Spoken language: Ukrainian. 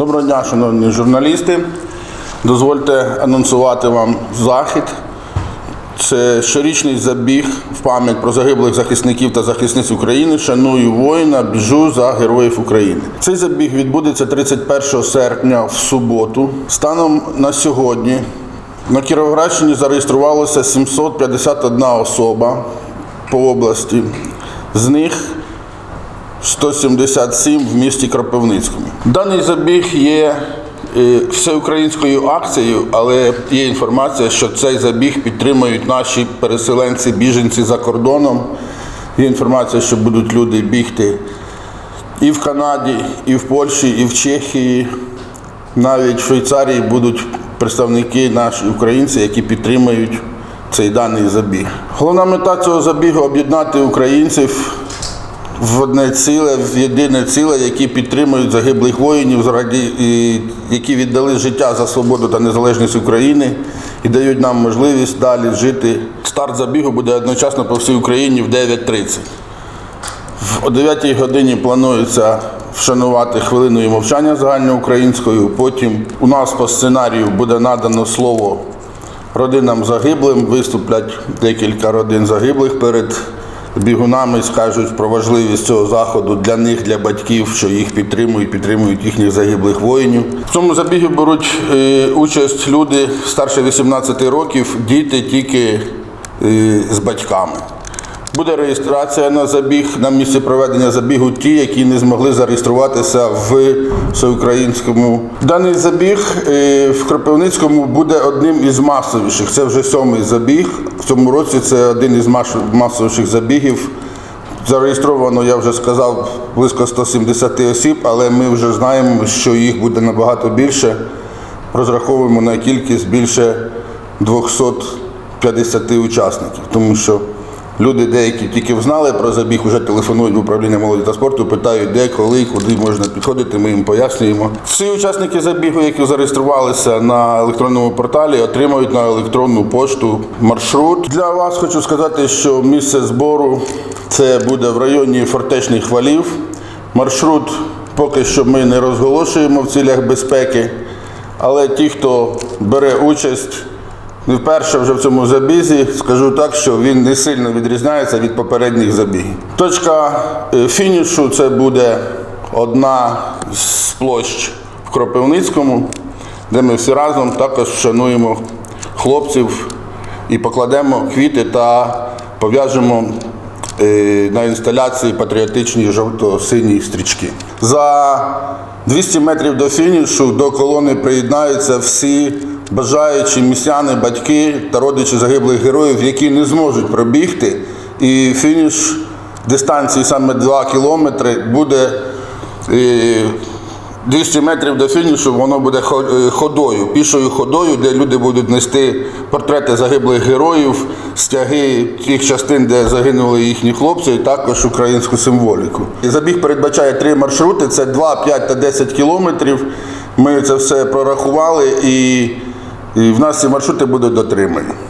Доброго дня, шановні журналісти. Дозвольте анонсувати вам захід. Це щорічний забіг в пам'ять про загиблих захисників та захисниць України. Шаную воїна, біжу за героїв України. Цей забіг відбудеться 31 серпня в суботу. Станом на сьогодні на Кіровоградщині зареєструвалося 751 особа по області. З них 177 в місті Кропивницькому. Даний забіг є е, всеукраїнською акцією, але є інформація, що цей забіг підтримують наші переселенці, біженці за кордоном. Є інформація, що будуть люди бігти і в Канаді, і в Польщі, і в Чехії. Навіть в Швейцарії будуть представники наші українці, які підтримують цей даний забіг. Головна мета цього забігу об'єднати українців в одне ціле, в єдине ціле, які підтримують загиблих воїнів, які віддали життя за свободу та незалежність України і дають нам можливість далі жити. Старт забігу буде одночасно по всій Україні в 9.30. О 9 годині планується вшанувати хвилиною мовчання загальноукраїнською. Потім у нас по сценарію буде надано слово родинам загиблим. Виступлять декілька родин загиблих перед бігунами, скажуть про важливість цього заходу для них, для батьків, що їх підтримують, підтримують їхніх загиблих воїнів. В цьому забігі беруть е, участь люди старше 18 років, діти тільки е, з батьками. Буде реєстрація на забіг на місці проведення забігу ті, які не змогли зареєструватися в всеукраїнському. Даний забіг е, в Кропивницькому буде одним із масовіших. Це вже сьомий забіг. В цьому році це один із масовіших забігів. Зареєстровано, я вже сказав, близько 170 осіб, але ми вже знаємо, що їх буде набагато більше. Розраховуємо на кількість більше 250 учасників, тому що люди деякі тільки взнали про забіг, вже телефонують в управління молоді та спорту, питають, де, коли, куди можна підходити. Ми їм пояснюємо. Всі учасники забігу, які зареєструвалися на електронному порталі, отримають на електронну пошту маршрут. Для вас хочу сказати, що місце збору це буде в районі фортечних валів. Маршрут поки що ми не розголошуємо в цілях безпеки, але ті, хто бере участь. Не вперше вже в цьому забізі, скажу так, що він не сильно відрізняється від попередніх забігів. Точка е, фінішу це буде одна з площ в Кропивницькому, де ми всі разом також вшануємо хлопців і покладемо квіти та пов'яжемо е, на інсталяції патріотичні жовто-сині стрічки. За 200 метрів до фінішу до колони приєднаються всі бажаючі містяни, батьки та родичі загиблих героїв, які не зможуть пробігти. І фініш дистанції саме 2 кілометри буде. е, 200 метрів до фінішу воно буде е, ходою, пішою ходою, де люди будуть нести портрети загиблих героїв, стяги тих частин, де загинули їхні хлопці, і також українську символіку. Забіг передбачає три маршрути: це 2, 5 та 10 кілометрів. Ми це все прорахували і, і в нас ці маршрути будуть дотримані.